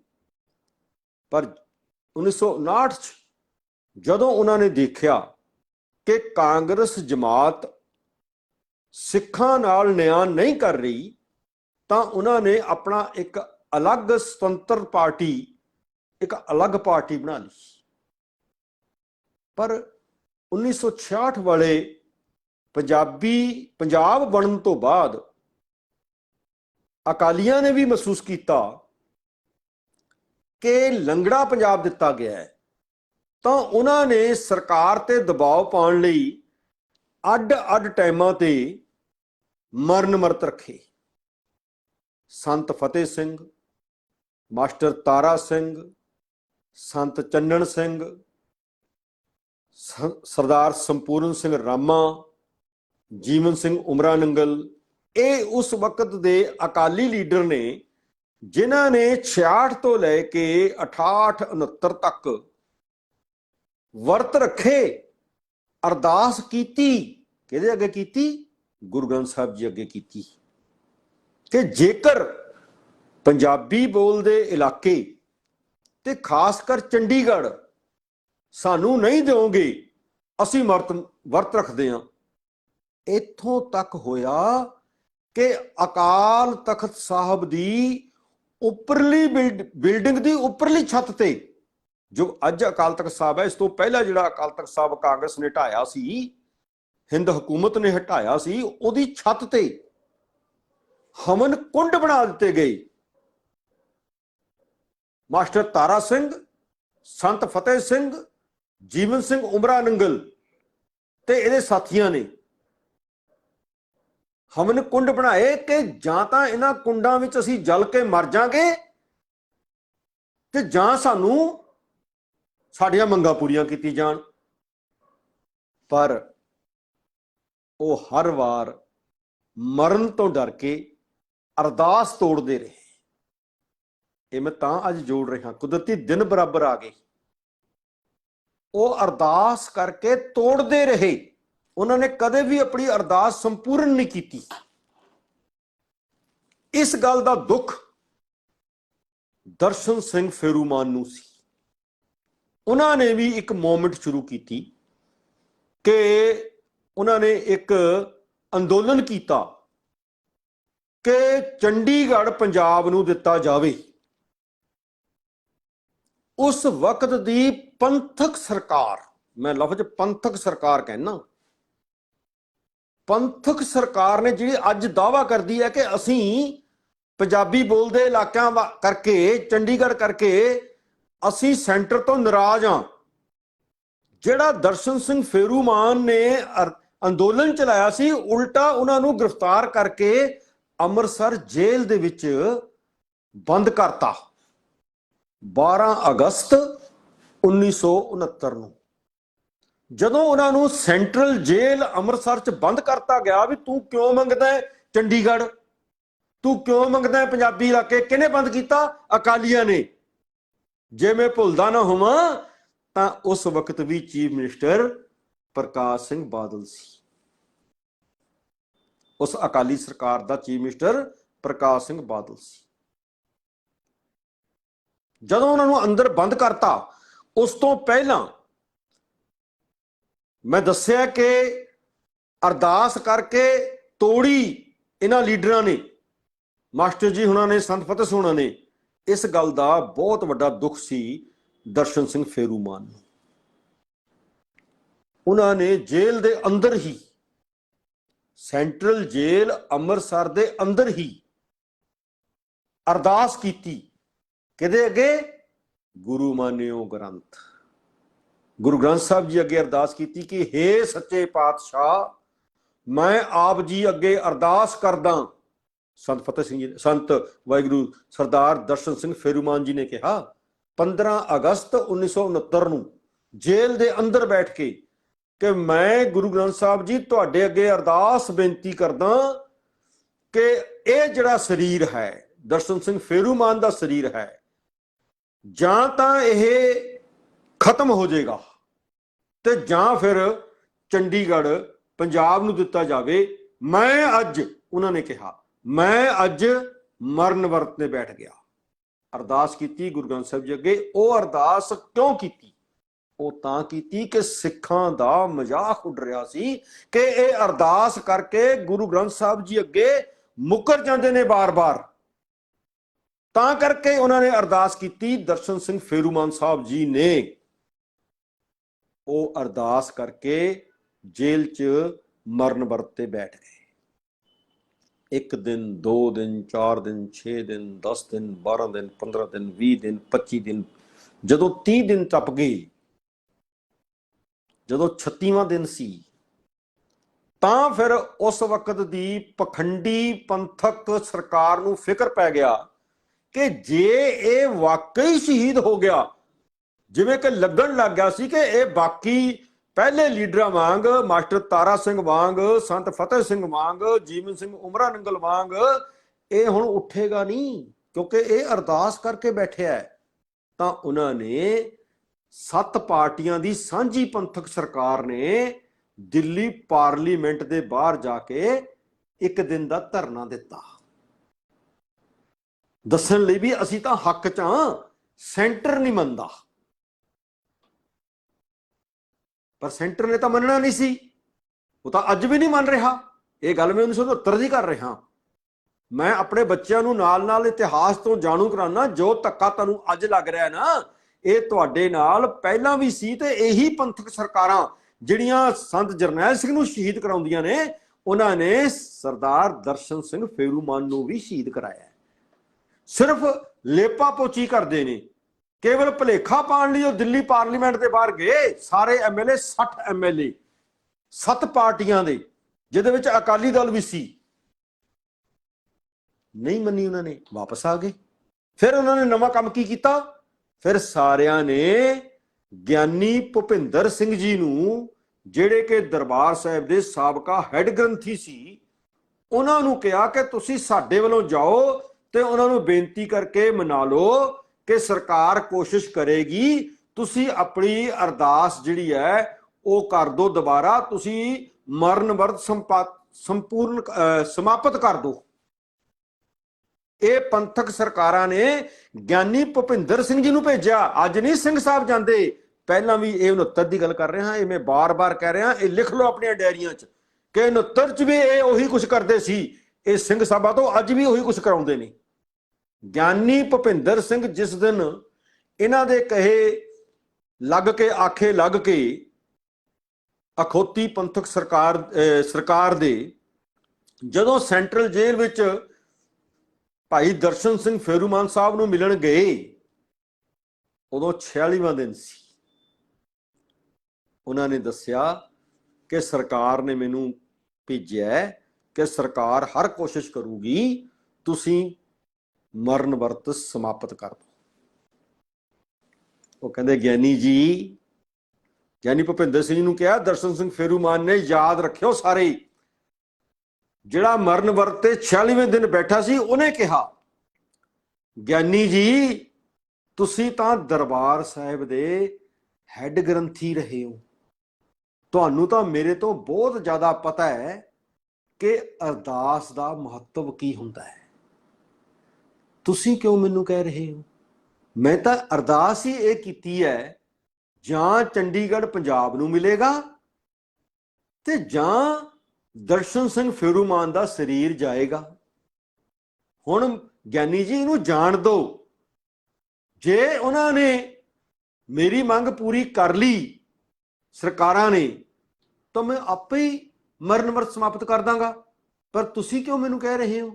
ਪਰ 1959 ਚ ਜਦੋਂ ਉਹਨਾਂ ਨੇ ਦੇਖਿਆ ਕਿ ਕਾਂਗਰਸ ਜਮਾਤ ਸਿੱਖਾਂ ਨਾਲ ਨਿਆਂ ਨਹੀਂ ਕਰ ਰਹੀ, ਤਾਂ ਉਹਨਾਂ ਨੇ ਆਪਣਾ ਇੱਕ ਅਲੱਗ ਸੁਤੰਤਰ ਪਾਰਟੀ, ਇੱਕ ਅਲੱਗ ਪਾਰਟੀ ਬਣਾ ਲਈ। ਪਰ 1966 ਵਾਲੇ ਪੰਜਾਬੀ, ਪੰਜਾਬ ਬਣਨ ਤੋਂ ਬਾਅਦ ਅਕਾਲੀਆਂ ਨੇ ਵੀ ਮਹਿਸੂਸ ਕੀਤਾ ਕਿ ਲੰਗੜਾ ਪੰਜਾਬ ਦਿੱਤਾ ਗਿਆ ਹੈ। ਤਾਂ ਉਹਨਾਂ ਨੇ ਸਰਕਾਰ ਤੇ ਦਬਾਅ ਪਾਉਣ ਲਈ ਅੱਡ-ਅੱਡ ਟਾਈਮਾਂ ਤੇ ਮਰਨ ਮਰਤ ਰੱਖੇ। ਸੰਤ ਫਤਿਹ ਸਿੰਘ, ਮਾਸਟਰ ਤਾਰਾ ਸਿੰਘ, ਸੰਤ ਚੰਨਣ ਸਿੰਘ ਸਰਦਾਰ ਸੰਪੂਰਨ ਸਿੰਘ ਰਾਮਾ, ਜੀਵਨ ਸਿੰਘ ਉਮਰਾ ਨੰਗਲ, ਇਹ ਉਸ ਵਕਤ ਦੇ ਅਕਾਲੀ ਲੀਡਰ ਨੇ, ਜਿਨ੍ਹਾਂ ਨੇ 66 ਤੋਂ ਲੈ ਕੇ 68 69 ਤੱਕ ਵਰਤ ਰੱਖੇ, ਅਰਦਾਸ ਕੀਤੀ, ਕਿਹਦੇ ਅੱਗੇ ਕੀਤੀ? ਗੁਰੂ ਗ੍ਰੰਥ ਸਾਹਿਬ ਜੀ ਅੱਗੇ ਕੀਤੀ। ਕਿ ਜੇਕਰ ਪੰਜਾਬੀ ਬੋਲਦੇ ਇਲਾਕੇ ਤੇ ਖਾਸ ਕਰ ਚੰਡੀਗੜ੍ਹ ਸਾਨੂੰ ਨਹੀਂ ਦਿਓਗੇ, ਅਸੀਂ ਵਰਤ ਵਰਤ ਰੱਖਦੇ ਹਾਂ। ਇੱਥੋਂ ਤੱਕ ਹੋਇਆ ਕਿ ਅਕਾਲ ਤਖਤ ਸਾਹਿਬ ਦੀ ਉੱਪਰਲੀ ਬਿਲਡ- ਬਿਲਡਿੰਗ ਦੀ ਉੱਪਰਲੀ ਛੱਤ ਤੇ ਜੋ ਅੱਜ ਅਕਾਲ ਤਖਤ ਸਾਹਿਬ ਹੈ, ਇਸ ਤੋਂ ਪਹਿਲਾਂ ਜਿਹੜਾ ਅਕਾਲ ਤਖਤ ਸਾਹਿਬ ਕਾਂਗਰਸ ਨੇ ਢਾਇਆ ਸੀ, ਹਿੰਦ ਹਕੂਮਤ ਨੇ ਹਟਾਇਆ ਸੀ, ਉਹਦੀ ਛੱਤ ਤੇ ਹਵਨ ਕੁੰਡ ਬਣਾ ਦਿੱਤੇ ਗਏ। ਮਾਸਟਰ ਤਾਰਾ ਸਿੰਘ, ਸੰਤ ਫਤਿਹ ਸਿੰਘ ਜੀਵਨ ਸਿੰਘ ਉਮਰਾ ਨੰਗਲ ਤੇ ਇਹਦੇ ਸਾਥੀਆਂ ਨੇ ਹਵਨ ਕੁੰਡ ਬਣਾਏ ਕਿ ਜਾਂ ਤਾਂ ਇਹਨਾਂ ਕੁੰਡਾਂ ਵਿੱਚ ਅਸੀਂ ਜਲ ਕੇ ਮਰ ਜਾਾਂਗੇ ਤੇ ਜਾਂ ਸਾਨੂੰ ਸਾਡੀਆਂ ਮੰਗਾਂ ਪੂਰੀਆਂ ਕੀਤੀ ਜਾਣ। ਪਰ ਉਹ ਹਰ ਵਾਰ ਮਰਨ ਤੋਂ ਡਰ ਕੇ ਅਰਦਾਸ ਤੋੜਦੇ ਰਹੇ। ਇਹ ਮੈਂ ਤਾਂ ਅੱਜ ਜੋੜ ਰਿਹਾ, ਕੁਦਰਤੀ ਦਿਨ ਬਰਾਬਰ ਆ ਗਏ। ਉਹ ਅਰਦਾਸ ਕਰਕੇ ਤੋੜਦੇ ਰਹੇ। ਉਹਨਾਂ ਨੇ ਕਦੇ ਵੀ ਆਪਣੀ ਅਰਦਾਸ ਸੰਪੂਰਨ ਨਹੀਂ ਕੀਤੀ। ਇਸ ਗੱਲ ਦਾ ਦੁੱਖ ਦਰਸ਼ਨ ਸਿੰਘ ਫੇਰੂਮਾਨ ਨੂੰ ਸੀ। ਉਹਨਾਂ ਨੇ ਵੀ ਇੱਕ ਮੂਵਮੈਂਟ ਸ਼ੁਰੂ ਕੀਤੀ ਕਿ ਉਹਨਾਂ ਨੇ ਇੱਕ ਅੰਦੋਲਨ ਕੀਤਾ ਕਿ ਚੰਡੀਗੜ੍ਹ ਪੰਜਾਬ ਨੂੰ ਦਿੱਤਾ ਜਾਵੇ। ਉਸ ਵਕਤ ਦੀ ਪੰਥਕ ਸਰਕਾਰ, ਮੈਂ ਲਫ਼ਜ਼ ਪੰਥਕ ਸਰਕਾਰ ਕਹਿਣਾ ਪੰਥਕ ਸਰਕਾਰ ਨੇ ਜਿਹੜੀ ਅੱਜ ਦਾਵਾ ਕਰਦੀ ਹੈ ਕਿ ਅਸੀਂ ਪੰਜਾਬੀ ਬੋਲਦੇ ਇਲਾਕਿਆਂ ਵਾ- ਕਰਕੇ, ਚੰਡੀਗੜ੍ਹ ਕਰਕੇ ਅਸੀਂ ਸੈਂਟਰ ਤੋਂ ਨਾਰਾਜ਼ ਹਾਂ। ਜਿਹੜਾ ਦਰਸ਼ਨ ਸਿੰਘ ਫੇਰੂਮਾਨ ਨੇ ਅੰਦੋਲਨ ਚਲਾਇਆ ਸੀ, ਉਲਟਾ ਉਹਨਾਂ ਨੂੰ ਗ੍ਰਿਫਤਾਰ ਕਰਕੇ ਅੰਮ੍ਰਿਤਸਰ ਜੇਲ੍ਹ ਦੇ ਵਿੱਚ ਬੰਦ ਕਰਤਾ। 12 ਅਗਸਤ 1969 ਨੂੰ। ਜਦੋਂ ਉਹਨਾਂ ਨੂੰ ਸੈਂਟਰਲ ਜੇਲ੍ਹ ਅੰਮ੍ਰਿਤਸਰ 'ਚ ਬੰਦ ਕਰਤਾ ਗਿਆ ਵੀ ਤੂੰ ਕਿਉਂ ਮੰਗਦਾ ਹੈ ਚੰਡੀਗੜ੍ਹ? ਤੂੰ ਕਿਉਂ ਮੰਗਦਾ ਹੈ ਪੰਜਾਬੀ ਇਲਾਕੇ? ਕਿਹਨੇ ਬੰਦ ਕੀਤਾ? ਅਕਾਲੀਆਂ ਨੇ। ਜੇ ਮੈਂ ਭੁੱਲਦਾ ਨਾ ਹੋਵਾਂ, ਤਾਂ ਉਸ ਵਕਤ ਵੀ ਚੀਫ ਮਿਨਿਸਟਰ ਪ੍ਰਕਾਸ਼ ਸਿੰਘ ਬਾਦਲ ਸੀ। ਉਸ ਅਕਾਲੀ ਸਰਕਾਰ ਦਾ ਚੀਫ ਮਿਨਿਸਟਰ ਪ੍ਰਕਾਸ਼ ਸਿੰਘ ਬਾਦਲ ਸੀ। ਜਦੋਂ ਉਹਨਾਂ ਨੂੰ ਅੰਦਰ ਬੰਦ ਕਰਤਾ ਉਸ ਤੋਂ ਪਹਿਲਾਂ ਮੈਂ ਦੱਸਿਆ ਕਿ ਅਰਦਾਸ ਕਰਕੇ ਤੋੜੀ ਇਹਨਾਂ ਲੀਡਰਾਂ ਨੇ, ਮਾਸਟਰ ਜੀ ਹੁਣਾਂ ਨੇ, ਸੰਤ ਫਤਿਹ ਸਿੰਘ ਨੇ, ਇਸ ਗੱਲ ਦਾ ਬਹੁਤ ਵੱਡਾ ਦੁੱਖ ਸੀ ਦਰਸ਼ਨ ਸਿੰਘ ਫੇਰੂਮਾਨ ਨੂੰ। ਉਹਨਾਂ ਨੇ ਜੇਲ੍ਹ ਦੇ ਅੰਦਰ ਹੀ, ਸੈਂਟਰਲ ਜੇਲ੍ਹ ਅੰਮ੍ਰਿਤਸਰ ਦੇ ਅੰਦਰ ਹੀ ਅਰਦਾਸ ਕੀਤੀ। ਕਿਹਦੇ ਅੱਗੇ? ਗੁਰੂ ਮਾਨਿਓ ਗ੍ਰੰਥ। ਗੁਰੂ ਗ੍ਰੰਥ ਸਾਹਿਬ ਜੀ ਅੱਗੇ ਅਰਦਾਸ ਕੀਤੀ ਕਿ हे ਸੱਚੇ ਪਾਤਸ਼ਾਹ, ਮੈਂ ਆਪ ਜੀ ਅੱਗੇ ਅਰਦਾਸ ਕਰਦਾ। ਸੰਤ ਫਤਿਹ ਸਿੰਘ ਜੀ, ਸੰਤ ਵਾਹਿਗੁਰੂ ਸਰਦਾਰ ਦਰਸ਼ਨ ਸਿੰਘ ਫੇਰੂਮਾਨ ਜੀ ਨੇ ਕਿਹਾ 15 ਅਗਸਤ 1969 ਨੂੰ ਜੇਲ੍ਹ ਦੇ ਅੰਦਰ ਬੈਠ ਕੇ ਕਿ ਮੈਂ ਗੁਰੂ ਗ੍ਰੰਥ ਸਾਹਿਬ ਜੀ ਤੁਹਾਡੇ ਅੱਗੇ ਅਰਦਾਸ ਬੇਨਤੀ ਕਰਦਾ ਕਿ ਇਹ ਜਿਹੜਾ ਸਰੀਰ ਹੈ, ਦਰਸ਼ਨ ਸਿੰਘ ਫੇਰੂਮਾਨ ਦਾ ਸਰੀਰ ਹੈ ਜਾਂ ਤਾਂ ਇਹ ਖਤਮ ਹੋ ਜਾਏਗਾ ਤੇ ਜਾਂ ਫਿਰ ਚੰਡੀਗੜ੍ਹ ਪੰਜਾਬ ਨੂੰ ਦਿੱਤਾ ਜਾਵੇ। ਮੈਂ ਅੱਜ, ਉਹਨਾਂ ਨੇ ਕਿਹਾ, ਮੈਂ ਅੱਜ ਮਰਨ ਵਰਤ ਤੇ ਬੈਠ ਗਿਆ। ਅਰਦਾਸ ਕੀਤੀ ਗੁਰੂ ਗ੍ਰੰਥ ਸਾਹਿਬ ਜੀ ਅੱਗੇ। ਉਹ ਅਰਦਾਸ ਕਿਉਂ ਕੀਤੀ? ਉਹ ਤਾਂ ਕੀਤੀ ਕਿ ਸਿੱਖਾਂ ਦਾ ਮਜ਼ਾਕ ਉੱਡ ਰਿਹਾ ਸੀ ਕਿ ਇਹ ਅਰਦਾਸ ਕਰਕੇ ਗੁਰੂ ਗ੍ਰੰਥ ਸਾਹਿਬ ਜੀ ਅੱਗੇ ਮੁੱਕਰ ਜਾਂਦੇ ਨੇ ਬਾਰ-ਬਾਰ। ਤਾਂ ਕਰਕੇ ਉਹਨਾਂ ਨੇ ਅਰਦਾਸ ਕੀਤੀ, ਦਰਸ਼ਨ ਸਿੰਘ ਫੇਰੂਮਾਨ ਸਾਹਿਬ ਜੀ ਨੇ। ਉਹ ਅਰਦਾਸ ਕਰਕੇ ਜੇਲ੍ਹ 'ਚ ਮਰਨ ਵਰਤ ਤੇ ਬੈਠ ਗਏ। ਇੱਕ ਦਿਨ, ਦੋ ਦਿਨ, ਚਾਰ ਦਿਨ 6 ਦਿਨ 10 ਦਿਨ 12 ਦਿਨ 15 ਦਿਨ 20 ਦਿਨ 25 ਦਿਨ, ਜਦੋਂ 30 ਦਿਨ ਟੱਪ ਗਏ, ਜਦੋਂ 36ਵਾਂ ਦਿਨ ਸੀ, ਤਾਂ ਫਿਰ ਉਸ ਵਕਤ ਦੀ ਪਖੰਡੀ ਪੰਥਕ ਸਰਕਾਰ ਨੂੰ ਫਿਕਰ ਪੈ ਗਿਆ ਕਿ ਜੇ ਇਹ ਵਾਕਈ ਸ਼ਹੀਦ ਹੋ ਗਿਆ, ਜਿਵੇਂ ਕਿ ਲੱਗਣ ਲੱਗ ਗਿਆ ਸੀ ਕਿ ਇਹ ਬਾਕੀ ਪਹਿਲੇ ਲੀਡਰਾਂ ਵਾਂਗ, ਮਾਸਟਰ ਤਾਰਾ ਸਿੰਘ ਵਾਂਗ, ਸੰਤ ਫਤਿਹ ਸਿੰਘ ਵਾਂਗ, ਜੀਵਨ ਸਿੰਘ ਉਮਰਾ ਨੰਗਲ ਵਾਂਗ, ਇਹ ਹੁਣ ਉੱਠੇਗਾ ਨਹੀਂ, ਕਿਉਂਕਿ ਇਹ ਅਰਦਾਸ ਕਰਕੇ ਬੈਠਿਆ ਹੈ। ਤਾਂ ਉਹਨਾਂ ਨੇ ਸੱਤ ਪਾਰਟੀਆਂ ਦੀ ਸਾਂਝੀ ਪੰਥਕ ਸਰਕਾਰ ਨੇ ਦਿੱਲੀ ਪਾਰਲੀਮੈਂਟ ਦੇ ਬਾਹਰ ਜਾ ਕੇ ਇੱਕ ਦਿਨ ਦਾ ਧਰਨਾ ਦਿੱਤਾ। ਦੱਸਣ ਲਈ ਵੀ ਅਸੀਂ ਤਾਂ ਹੱਕ ਚ ਹਾਂ, ਸੈਂਟਰ ਨਹੀਂ ਮੰਨਦਾ। ਪਰ ਸੈਂਟਰ ਨੇ ਤਾਂ ਮੰਨਣਾ ਨਹੀਂ ਸੀ। ਉਹ ਤਾਂ ਅੱਜ ਵੀ ਨਹੀਂ ਮੰਨ ਰਿਹਾ। ਇਹ ਗੱਲ ਮੈਂ 1969 ਦੀ ਕਰ ਰਿਹਾ। ਮੈਂ ਆਪਣੇ ਬੱਚਿਆਂ ਨੂੰ ਨਾਲ-ਨਾਲ ਇਤਿਹਾਸ ਤੋਂ ਜਾਣੂ ਕਰਾਉਣਾ ਜੋ ਧੱਕਾ ਤੁਹਾਨੂੰ ਅੱਜ ਲੱਗ ਰਿਹਾ ਨਾ, ਇਹ ਤੁਹਾਡੇ ਨਾਲ ਪਹਿਲਾਂ ਵੀ ਸੀ ਤੇ ਇਹੀ ਪੰਥਕ ਸਰਕਾਰਾਂ ਜਿਹੜੀਆਂ ਸੰਤ ਜਰਨੈਲ ਸਿੰਘ ਨੂੰ ਸ਼ਹੀਦ ਕਰਾਉਂਦੀਆਂ ਨੇ ਉਹਨਾਂ ਨੇ ਸਰਦਾਰ ਦਰਸ਼ਨ ਸਿੰਘ ਫੇਰੂਮਾਨ ਨੂੰ ਵੀ ਸ਼ਹੀਦ ਕਰਾਇਆ ਸਿਰਫ ਲੇਪਾ ਪੋਚੀ ਕਰਦੇ ਨੇ। ਕੇਵਲ ਭਲੇਖਾ ਪਾਣ ਲਈ ਉਹ ਦਿੱਲੀ ਪਾਰਲੀਮੈਂਟ ਦੇ ਬਾਹਰ ਗਏ, ਸਾਰੇ ਐਮਐਲਏ 60 ਐਮਐਲਏ ਸੱਤ ਪਾਰਟੀਆਂ ਦੇ, ਜਿਹਦੇ ਵਿੱਚ ਅਕਾਲੀ ਦਲ ਵੀ ਸੀ। ਨਹੀਂ ਮੰਨੀ ਉਹਨਾਂ ਨੇ, ਵਾਪਸ ਆ ਗਏ। ਫਿਰ ਉਹਨਾਂ ਨੇ ਨਵਾਂ ਕੰਮ ਕੀ ਕੀਤਾ? ਫਿਰ ਸਾਰਿਆਂ ਨੇ ਗਿਆਨੀ ਭੁਪਿੰਦਰ ਸਿੰਘ ਜੀ ਨੂੰ, ਜਿਹੜੇ ਕਿ ਦਰਬਾਰ ਸਾਹਿਬ ਦੇ ਸਾਬਕਾ ਹੈੱਡ ਗ੍ਰੰਥੀ ਸੀ, ਉਹਨਾਂ ਨੂੰ ਕਿਹਾ ਕਿ ਤੁਸੀਂ ਸਾਡੇ ਵੱਲੋਂ ਜਾਓ ਤੇ ਉਹਨਾਂ ਨੂੰ ਬੇਨਤੀ ਕਰਕੇ ਮਨਾ ਲਓ ਕਿ ਸਰਕਾਰ ਕੋਸ਼ਿਸ਼ ਕਰੇਗੀ ਤੁਸੀਂ ਆਪਣੀ ਅਰਦਾਸ ਜਿਹੜੀ ਹੈ ਉਹ ਕਰ ਦਿਓ ਦੁਬਾਰਾ ਤੁਸੀਂ ਮਰਨ ਵਰਤ ਸੰਪਾ- ਸੰਪੂਰਨ ਅਹ, ਸਮਾਪਤ ਕਰ ਦਿਓ। ਇਹ ਪੰਥਕ ਸਰਕਾਰਾਂ ਨੇ ਗਿਆਨੀ ਭੁਪਿੰਦਰ ਸਿੰਘ ਜੀ ਨੂੰ ਭੇਜਿਆ। ਅੱਜ ਨਹੀਂ ਸਿੰਘ ਸਾਹਿਬ ਜਾਂਦੇ। ਪਹਿਲਾਂ ਵੀ ਇਹ 69 ਦੀ ਗੱਲ ਕਰ ਰਿਹਾ ਇਹ ਮੈਂ ਬਾਰ-ਬਾਰ ਕਹਿ ਰਿਹਾ ਇਹ ਲਿਖ ਲਓ ਆਪਣੀਆਂ ਡਾਇਰੀਆਂ 'ਚ। ਕਿ 69 'ਚ ਵੀ ਇਹ ਉਹੀ ਕੁਝ ਕਰਦੇ ਸੀ। ਇਹ ਸਿੰਘ ਸਾਹਿਬਾਂ ਤੋਂ ਅੱਜ ਵੀ ਉਹੀ ਕੁਝ ਕਰਾਉਂਦੇ ਨੇ। ਗਿਆਨੀ ਭੁਪਿੰਦਰ ਸਿੰਘ ਜਿਸ ਦਿਨ ਇਹਨਾਂ ਦੇ ਕਹੇ ਲੱਗ ਕੇ ਆਖੇ ਲੱਗ ਕੇ ਅਖੋਤੀ ਪੰਥਕ ਸਰਕਾਰ ਸਰਕਾਰ ਦੇ ਜਦੋਂ ਸੈਂਟਰਲ ਜੇਲ੍ਹ ਵਿੱਚ ਭਾਈ ਦਰਸ਼ਨ ਸਿੰਘ ਫੇਰੂਮਾਨ ਸਾਹਿਬ ਨੂੰ ਮਿਲਣ ਗਏ, ਉਦੋਂ 46ਵਾਂ ਦਿਨ ਸੀ। ਉਹਨਾਂ ਨੇ ਦੱਸਿਆ ਕਿ ਸਰਕਾਰ ਨੇ ਮੈਨੂੰ ਭੇਜਿਆ ਕਿ ਸਰਕਾਰ ਹਰ ਕੋਸ਼ਿਸ਼ ਕਰੂਗੀ ਤੁਸੀਂ ਮਰਨ ਵਰਤ ਸਮਾਪਤ ਕਰ ਉਹ ਕਹਿੰਦੇ, ਗਿਆਨੀ ਜੀ, ਗਿਆਨੀ ਭੁਪਿੰਦਰ ਸਿੰਘ ਨੂੰ ਕਿਹਾ, ਦਰਸ਼ਨ ਸਿੰਘ ਫੇਰੂਮਾਨ ਨੇ ਯਾਦ ਰੱਖਿਓ ਸਾਰੇ। ਜਿਹੜਾ ਮਰਨ ਵਰਤ ਤੇ 46ਵੇਂ ਦਿਨ ਬੈਠਾ ਸੀ, ਉਹਨੇ ਕਿਹਾ, ਗਿਆਨੀ ਜੀ, ਤੁਸੀਂ ਤਾਂ ਦਰਬਾਰ ਸਾਹਿਬ ਦੇ ਹੈੱਡ ਗ੍ਰੰਥੀ ਰਹੇ ਹੋ। ਤੁਹਾਨੂੰ ਤਾਂ ਮੇਰੇ ਤੋਂ ਬਹੁਤ ਜ਼ਿਆਦਾ ਪਤਾ ਹੈ ਕਿ ਅਰਦਾਸ ਦਾ ਮਹੱਤਵ ਕੀ ਹੁੰਦਾ ਹੈ। ਤੁਸੀਂ ਕਿਉਂ ਮੈਨੂੰ ਕਹਿ ਰਹੇ ਹੋ? ਮੈਂ ਤਾਂ ਅਰਦਾਸ ਹੀ ਇਹ ਕੀਤੀ ਹੈ, ਜਾਂ ਚੰਡੀਗੜ੍ਹ ਪੰਜਾਬ ਨੂੰ ਮਿਲੇਗਾ, ਤੇ ਜਾਂ ਦਰਸ਼ਨ ਸਿੰਘ ਫੇਰੂਮਾਨ ਦਾ ਸਰੀਰ ਜਾਏਗਾ। ਹੁਣ ਗਿਆਨੀ ਜੀ, ਇਹਨੂੰ ਜਾਣ ਦਿਓ ਜੇ ਉਹਨਾਂ ਨੇ ਮੇਰੀ ਮੰਗ ਪੂਰੀ ਕਰ ਲਈ, ਸਰਕਾਰਾਂ ਨੇ, ਤਾਂ ਮੈਂ ਆਪੇ ਹੀ ਮਰਨ ਵਰਤ ਸਮਾਪਤ ਕਰ ਦਾਂਗਾ। ਪਰ ਤੁਸੀਂ ਕਿਉਂ ਮੈਨੂੰ ਕਹਿ ਰਹੇ ਹੋ?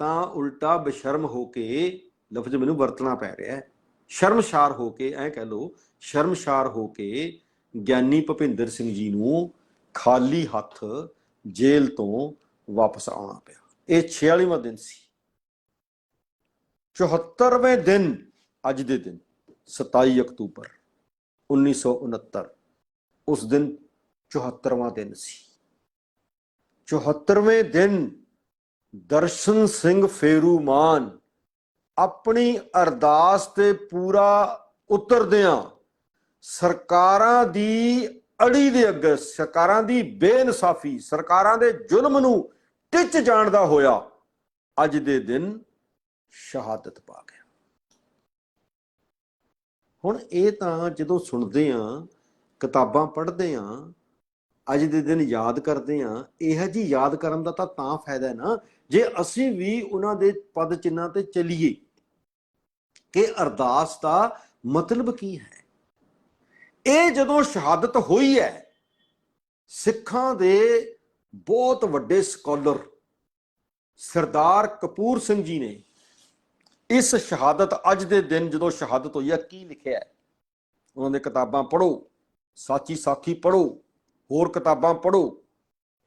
ਤਾਂ ਉਲਟਾ ਬਸ਼ਰਮ ਹੋ ਕੇ ਲਫ਼ਜ਼ ਮੈਨੂੰ ਵਰਤਣਾ ਪੈ ਰਿਹਾ ਹੈ। ਸ਼ਰਮਸ਼ਾਰ ਹੋ ਕੇ, ਐ ਕਹਿ ਲੋ ਸ਼ਰਮਸ਼ਾਰ ਹੋ ਕੇ ਗਿਆਨੀ ਭੁਪਿੰਦਰ ਸਿੰਘ ਜੀ ਨੂੰ ਖਾਲੀ ਹੱਥ ਜੇਲ੍ਹ ਤੋਂ ਵਾਪਸ ਆਉਣਾ ਪਿਆ। ਇਹ 46ਵਾਂ ਦਿਨ ਸੀ। 74ਵੇਂ ਦਿਨ, ਅੱਜ ਦੇ ਦਿਨ 27 ਅਕਤੂਬਰ 1969 ਉਸ ਦਿਨ 74ਵਾਂ ਦਿਨ ਸੀ। 74ਵੇਂ ਦਿਨ ਦਰਸ਼ਨ ਸਿੰਘ ਫੇਰੂਮਾਨ ਆਪਣੀ ਅਰਦਾਸ ਤੇ ਪੂਰਾ ਉਤਰਦਿਆਂ ਸਰਕਾਰਾਂ ਦੀ ਅੜੀ ਦੇ ਅੱਗੇ, ਸਰਕਾਰਾਂ ਦੀ ਬੇਇਨਸਾਫੀ, ਸਰਕਾਰਾਂ ਦੇ ਜ਼ੁਲਮ ਨੂੰ ਟਿੱਚ ਜਾਣ ਦਾ ਹੋਇਆ ਅੱਜ ਦੇ ਦਿਨ ਸ਼ਹਾਦਤ ਪਾ ਗਿਆ। ਹੁਣ ਇਹ ਤਾਂ ਜਦੋਂ ਸੁਣਦੇ ਆ, ਕਿਤਾਬਾਂ ਪੜ੍ਹਦੇ ਆ ਅੱਜ ਦੇ ਦਿਨ ਯਾਦ ਕਰਦੇ ਆ ਇਹ ਜੀ ਯਾਦ ਕਰਨ ਦਾ ਤਾਂ ਤਾਂ ਫਾਇਦਾ ਹੈ ਨਾ, ਜੇ ਅਸੀਂ ਵੀ ਉਹਨਾਂ ਦੇ ਪਦ ਚਿੰਨਾਂ ਤੇ ਚੱਲੀਏ, ਕਿ ਅਰਦਾਸ ਦਾ ਮਤਲਬ ਕੀ ਹੈ? ਇਹ ਜਦੋਂ ਸ਼ਹਾਦਤ ਹੋਈ ਹੈ, ਸਿੱਖਾਂ ਦੇ ਬਹੁਤ ਵੱਡੇ ਸਕਾਲਰ ਸਰਦਾਰ ਕਪੂਰ ਸਿੰਘ ਜੀ ਨੇ ਇਸ ਸ਼ਹਾਦਤ, ਅੱਜ ਦੇ ਦਿਨ ਜਦੋਂ ਸ਼ਹਾਦਤ ਹੋਈ ਹੈ, ਕੀ ਲਿਖਿਆ ਹੈ? ਉਹਨਾਂ ਦੇ ਕਿਤਾਬਾਂ ਪੜ੍ਹੋ, ਸਾਚੀ ਸਾਖੀ ਪੜ੍ਹੋ ਹੋਰ ਕਿਤਾਬਾਂ ਪੜੋ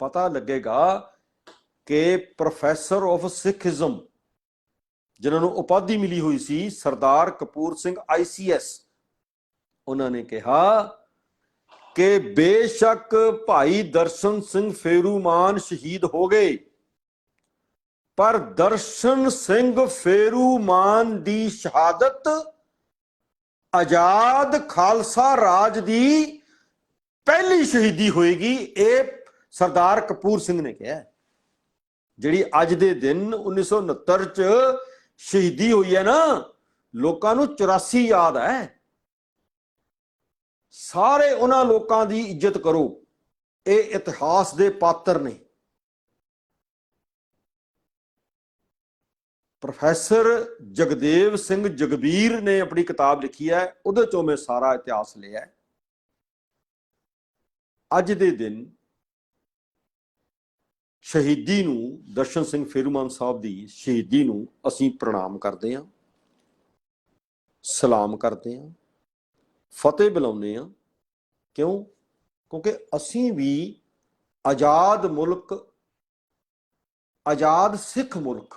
ਪਤਾ ਲੱਗੇਗਾ ਕਿ ਪ੍ਰੋਫੈਸਰ ਆਫ ਸਿੱਖੀਜ਼ਮ ਜਿਨ੍ਹਾਂ ਨੂੰ ਉਪਾਧੀ ਮਿਲੀ ਹੋਈ ਸੀ, ਸਰਦਾਰ ਕਪੂਰ ਸਿੰਘ ਆਈਸੀਐਸ ਉਹਨਾਂ ਨੇ ਕਿਹਾ ਕਿ ਬੇਸ਼ੱਕ ਭਾਈ ਦਰਸ਼ਨ ਸਿੰਘ ਫੇਰੂਮਾਨ ਸ਼ਹੀਦ ਹੋ ਗਏ, ਪਰ ਦਰਸ਼ਨ ਸਿੰਘ ਫੇਰੂਮਾਨ ਦੀ ਸ਼ਹਾਦਤ ਆਜ਼ਾਦ ਖਾਲਸਾ ਰਾਜ ਦੀ ਪਹਿਲੀ ਸ਼ਹੀਦੀ ਹੋਏਗੀ, ਇਹ ਸਰਦਾਰ ਕਪੂਰ ਸਿੰਘ ਨੇ ਕਿਹਾ ਜਿਹੜੀ ਅੱਜ ਦੇ ਦਿਨ 1969 ਚ ਸ਼ਹੀਦੀ ਹੋਈ ਹੈ ਨਾ, ਲੋਕਾਂ ਨੂੰ 84 ਯਾਦ ਹੈ। ਸਾਰੇ ਉਹਨਾਂ ਲੋਕਾਂ ਦੀ ਇੱਜ਼ਤ ਕਰੋ, ਇਹ ਇਤਿਹਾਸ ਦੇ ਪਾਤਰ ਨੇ। ਪ੍ਰੋਫੈਸਰ ਜਗਦੇਵ ਸਿੰਘ ਜਗਬੀਰ ਨੇ ਆਪਣੀ ਕਿਤਾਬ ਲਿਖੀ ਹੈ, ਉਹਦੇ ਚੋਂ ਮੈਂ ਸਾਰਾ ਇਤਿਹਾਸ ਲਿਆ ਅੱਜ ਦੇ ਦਿਨ ਸ਼ਹੀਦੀ ਨੂੰ ਦਰਸ਼ਨ ਸਿੰਘ ਫੇਰੂਮਾਨ ਸਾਹਿਬ ਦੀ ਸ਼ਹੀਦੀ ਨੂੰ ਅਸੀਂ ਪ੍ਰਣਾਮ ਕਰਦੇ ਹਾਂ, ਸਲਾਮ ਕਰਦੇ ਹਾਂ, ਫਤਿਹ ਬੁਲਾਉਂਦੇ ਹਾਂ। ਕਿਉਂ? ਕਿਉਂਕਿ ਅਸੀਂ ਵੀ ਆਜ਼ਾਦ ਮੁਲਕ, ਆਜ਼ਾਦ ਸਿੱਖ ਮੁਲਕ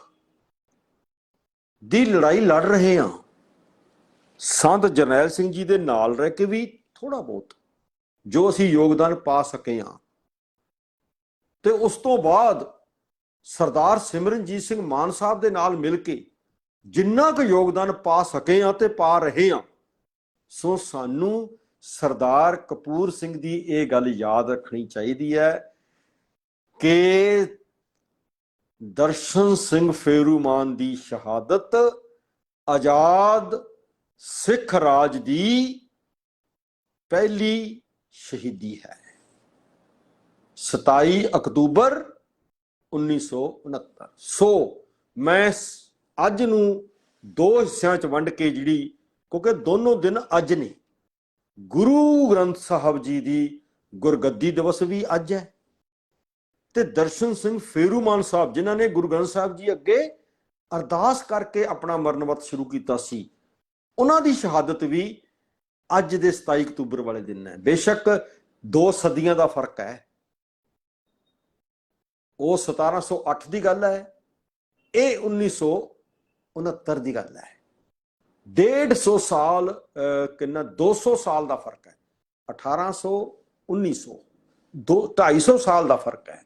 ਦੀ ਲੜਾਈ ਲੜ ਰਹੇ ਹਾਂ। ਸੰਤ ਜਰਨੈਲ ਸਿੰਘ ਜੀ ਦੇ ਨਾਲ ਰਹਿ ਕੇ ਵੀ ਥੋੜਾ ਬਹੁਤ ਜੋ ਅਸੀਂ ਯੋਗਦਾਨ ਪਾ ਸਕੇ ਹਾਂ। ਤੇ ਉਸ ਤੋਂ ਬਾਅਦ ਸਰਦਾਰ ਸਿਮਰਨਜੀਤ ਸਿੰਘ ਮਾਨ ਸਾਹਿਬ ਦੇ ਨਾਲ ਮਿਲ ਕੇ ਜਿੰਨਾ ਕੁ ਯੋਗਦਾਨ ਪਾ ਸਕੇ ਹਾਂ ਤੇ ਪਾ ਰਹੇ ਹਾਂ, ਸੋ ਸਾਨੂੰ ਸਰਦਾਰ ਕਪੂਰ ਸਿੰਘ ਦੀ ਇਹ ਗੱਲ ਯਾਦ ਰੱਖਣੀ ਚਾਹੀਦੀ ਹੈ ਕਿ ਦਰਸ਼ਨ ਸਿੰਘ ਫੇਰੂਮਾਨ ਦੀ ਸ਼ਹਾਦਤ ਆਜ਼ਾਦ ਸਿੱਖ ਰਾਜ ਦੀ ਪਹਿਲੀ ਸ਼ਹੀਦੀ ਹੈ। 27 ਅਕਤੂਬਰ 1969 ਸੋ ਮੈਂ ਅੱਜ ਨੂੰ ਦੋ ਹਿੱਸਿਆਂ ਚ ਵੰਡ ਕੇ ਜਿਹੜੀ, ਕਿਉਂਕਿ ਦੋਨੋਂ ਦਿਨ ਅੱਜ ਨੇ, ਗੁਰੂ ਗ੍ਰੰਥ ਸਾਹਿਬ ਜੀ ਦੀ ਗੁਰਗੱਦੀ ਦਿਵਸ ਵੀ ਅੱਜ ਹੈ। ਤੇ ਦਰਸ਼ਨ ਸਿੰਘ ਫੇਰੂਮਾਨ ਸਾਹਿਬ, ਜਿਨ੍ਹਾਂ ਨੇ ਗੁਰੂ ਗ੍ਰੰਥ ਸਾਹਿਬ ਜੀ ਅੱਗੇ ਅਰਦਾਸ ਕਰਕੇ ਆਪਣਾ ਮਰਨਵਤ ਸ਼ੁਰੂ ਕੀਤਾ ਸੀ, ਉਹਨਾਂ ਦੀ ਸ਼ਹਾਦਤ ਵੀ ਅੱਜ ਦੇ 27 ਅਕਤੂਬਰ ਵਾਲੇ ਦਿਨ ਹੈ। ਬੇਸ਼ੱਕ ਦੋ ਸਦੀਆਂ ਦਾ ਫ਼ਰਕ ਹੈ। ਉਹ 1708 ਦੀ ਗੱਲ ਹੈ। ਇਹ 1969 ਦੀ ਗੱਲ ਹੈ। 150 ਸਾਲ ਅਹ, ਕਿੰਨਾ 200 ਸਾਲ ਦਾ ਫ਼ਰਕ ਹੈ। 1800 1900 ਦੋ 250 ਸਾਲ ਦਾ ਫ਼ਰਕ ਹੈ।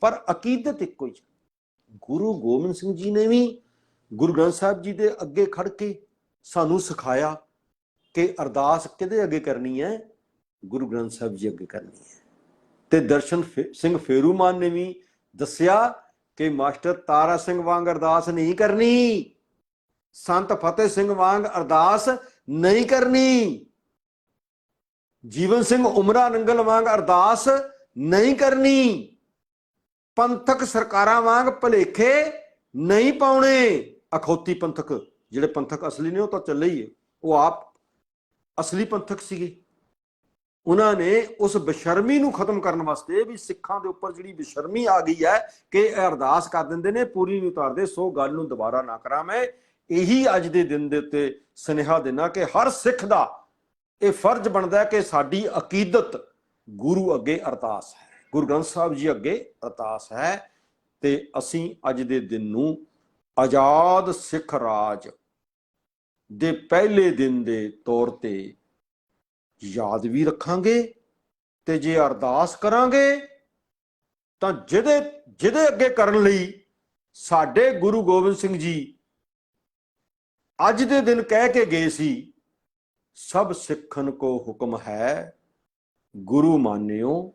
ਪਰ ਅਕੀਦਤ ਇੱਕੋ ਹੀ ਗੁਰੂ ਗੋਬਿੰਦ ਸਿੰਘ ਜੀ ਨੇ ਵੀ ਗੁਰੂ ਗ੍ਰੰਥ ਸਾਹਿਬ ਜੀ ਦੇ ਅੱਗੇ ਖੜ ਕੇ ਸਾਨੂੰ ਸਿਖਾਇਆ ਕਿ ਅਰਦਾਸ ਕਿਹਦੇ ਅੱਗੇ ਕਰਨੀ ਹੈ? ਗੁਰੂ ਗ੍ਰੰਥ ਸਾਹਿਬ ਜੀ ਅੱਗੇ ਕਰਨੀ ਹੈ। ਤੇ ਦਰਸ਼ਨ ਫੇ- ਸਿੰਘ ਫੇਰੂਮਾਨ ਨੇ ਵੀ ਦੱਸਿਆ ਕਿ ਮਾਸਟਰ ਤਾਰਾ ਸਿੰਘ ਵਾਂਗ ਅਰਦਾਸ ਨਹੀਂ ਕਰਨੀ। ਸੰਤ ਫਤਿਹ ਸਿੰਘ ਵਾਂਗ ਅਰਦਾਸ ਨਹੀਂ ਕਰਨੀ। ਜੀਵਨ ਸਿੰਘ ਉਮਰਾ ਨੰਗਲ ਵਾਂਗ ਅਰਦਾਸ ਨਹੀਂ ਕਰਨੀ। ਪੰਥਕ ਸਰਕਾਰਾਂ ਵਾਂਗ ਭਲੇਖੇ ਨਹੀਂ ਪਾਉਣੇ। ਅਖੌਤੀ ਪੰਥਕ, ਜਿਹੜੇ ਪੰਥਕ ਅਸਲੀ ਨੇ ਉਹ ਤਾਂ ਚੱਲੇ ਹੀ ਹੈ। ਉਹ ਆਪ ਅਸਲੀ ਪੰਥਕ ਸੀਗੇ। ਉਹਨਾਂ ਨੇ ਉਸ ਬਸ਼ਰਮੀ ਨੂੰ ਖਤਮ ਕਰਨ ਵਾਸਤੇ ਵੀ ਸਿੱਖਾਂ ਦੇ ਉੱਪਰ ਜਿਹੜੀ ਬਸ਼ਰਮੀ ਆ ਗਈ ਹੈ ਕਿ ਇਹ ਅਰਦਾਸ ਕਰ ਦਿੰਦੇ ਨੇ, ਪੂਰੀ ਨਹੀਂ ਉਤਾਰਦੇ, ਸੋ ਗੱਲ ਨੂੰ ਦੁਬਾਰਾ ਨਾ ਕਰਾਂ ਮੈਂ। ਇਹੀ ਅੱਜ ਦੇ ਦਿਨ ਦੇ ਉੱਤੇ ਸੁਨੇਹਾ ਦੇਣਾ ਕਿ ਹਰ ਸਿੱਖ ਦਾ ਇਹ ਫਰਜ਼ ਬਣਦਾ ਹੈ ਕਿ ਸਾਡੀ ਅਕੀਦਤ ਗੁਰੂ ਅੱਗੇ ਅਰਦਾਸ ਹੈ। ਗੁਰੂ ਗ੍ਰੰਥ ਸਾਹਿਬ ਜੀ ਅੱਗੇ ਅਰਦਾਸ ਹੈ ਤੇ ਅਸੀਂ ਅੱਜ ਦੇ ਦਿਨ ਨੂੰ ਆਜ਼ਾਦ ਸਿੱਖ ਰਾਜ ਦੇ ਪਹਿਲੇ ਦਿਨ ਦੇ ਤੌਰ ਤੇ ਯਾਦ ਵੀ ਰੱਖਾਂਗੇ ਤੇ ਜੇ ਅਰਦਾਸ ਕਰਾਂਗੇ, ਤਾਂ ਜਿਹਦੇ ਜਿਹਦੇ ਅੱਗੇ ਕਰਨ ਲਈ ਸਾਡੇ ਗੁਰੂ ਗੋਬਿੰਦ ਸਿੰਘ ਜੀ ਅੱਜ ਦੇ ਦਿਨ ਕਹਿ ਕੇ ਗਏ ਸੀ, ਸਭ ਸਿੱਖਣ ਕੋ ਹੁਕਮ ਹੈ ਗੁਰੂ ਮਾਨਿਓ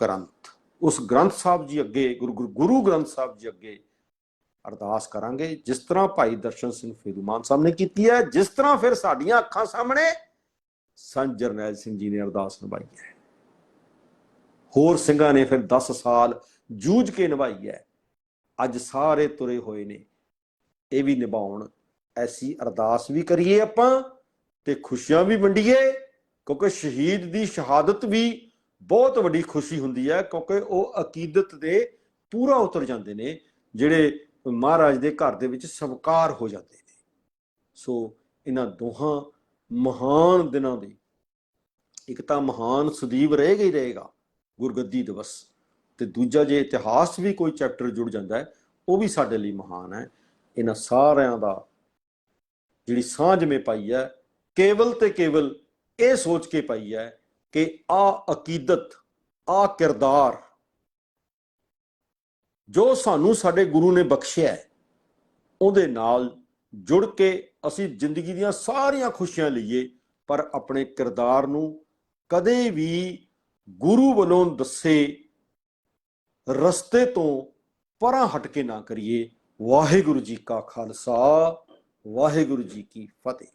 ਗ੍ਰੰਥ। ਉਸ ਗ੍ਰੰਥ ਸਾਹਿਬ ਜੀ ਅੱਗੇ, ਗੁਰੂ, ਗੁਰੂ- ਗੁਰੂ ਗ੍ਰੰਥ ਸਾਹਿਬ ਜੀ ਅੱਗੇ ਅਰਦਾਸ ਕਰਾਂਗੇ। ਜਿਸ ਤਰ੍ਹਾਂ ਭਾਈ ਦਰਸ਼ਨ ਸਿੰਘ ਫੇਰੂਮਾਨ ਸਾਹਿਬ ਨੇ ਕੀਤੀ ਹੈ, ਜਿਸ ਤਰ੍ਹਾਂ ਫਿਰ ਸਾਡੀਆਂ ਅੱਖਾਂ ਸਾਹਮਣੇ ਸੰਤ ਜਰਨੈਲ ਸਿੰਘ ਜੀ ਨੇ ਅਰਦਾਸ ਨਿਭਾਈ ਹੈ। ਹੋਰ ਸਿੰਘਾਂ ਨੇ ਫਿਰ 10 ਸਾਲ ਜੂਝ ਕੇ ਨਿਭਾਈ ਹੈ। ਅੱਜ ਸਾਰੇ ਤੁਰੇ ਹੋਏ ਨੇ। ਇਹ ਵੀ ਨਿਭਾਉਣ ਐਸੀ ਅਰਦਾਸ ਵੀ ਕਰੀਏ ਆਪਾਂ ਤੇ ਖੁਸ਼ੀਆਂ ਵੀ ਵੰਡੀਏ, ਕਿਉਂਕਿ ਸ਼ਹੀਦ ਦੀ ਸ਼ਹਾਦਤ ਵੀ ਬਹੁਤ ਵੱਡੀ ਖੁਸ਼ੀ ਹੁੰਦੀ ਹੈ, ਕਿਉਂਕਿ ਉਹ ਅਕੀਦਤ ਦੇ ਪੂਰਾ ਉਤਰ ਜਾਂਦੇ ਨੇ, ਜਿਹੜੇ ਮਹਾਰਾਜ ਦੇ ਘਰ ਦੇ ਵਿੱਚ ਸਵਕਾਰ ਹੋ ਜਾਂਦੇ ਨੇ। ਸੋ ਇਹਨਾਂ ਦੋਹਾਂ ਮਹਾਨ ਦਿਨਾਂ ਦੇ ਇੱਕ ਤਾਂ ਮਹਾਨ ਸੁਦੀਵ ਰਹੇਗਾ ਹੀ ਰਹੇਗਾ ਗੁਰਗੱਦੀ ਦਿਵਸ ਤੇ ਦੂਜਾ ਜੇ ਇਤਿਹਾਸ ਵੀ ਕੋਈ ਚੈਪਟਰ ਜੁੜ ਜਾਂਦਾ ਹੈ, ਉਹ ਵੀ ਸਾਡੇ ਲਈ ਮਹਾਨ ਹੈ। ਇਹਨਾਂ ਸਾਰਿਆਂ ਦਾ ਜਿਹੜੀ ਸਾਂਝ ਮੇ ਪਾਈ ਹੈ, ਕੇਵਲ ਤੇ ਕੇਵਲ ਇਹ ਸੋਚ ਕੇ ਪਾਈ ਹੈ ਕਿ ਆ ਅਕੀਦਤ ਆ ਕਿਰਦਾਰ ਜੋ ਸਾਨੂੰ ਸਾਡੇ ਗੁਰੂ ਨੇ ਬਖਸ਼ਿਆ ਉਹਦੇ ਨਾਲ ਜੁੜ ਕੇ ਅਸੀਂ ਜ਼ਿੰਦਗੀ ਦੀਆਂ ਸਾਰੀਆਂ ਖੁਸ਼ੀਆਂ ਲਈਏ, ਪਰ ਆਪਣੇ ਕਿਰਦਾਰ ਨੂੰ ਕਦੇ ਵੀ ਗੁਰੂ ਵੱਲੋਂ ਦੱਸੇ ਰਸਤੇ ਤੋਂ ਪਰਾਂ ਹਟ ਕੇ ਨਾ ਕਰੀਏ। ਵਾਹਿਗੁਰੂ ਜੀ ਕਾ ਖਾਲਸਾ, ਵਾਹਿਗੁਰੂ ਜੀ ਕੀ ਫਤਿਹ।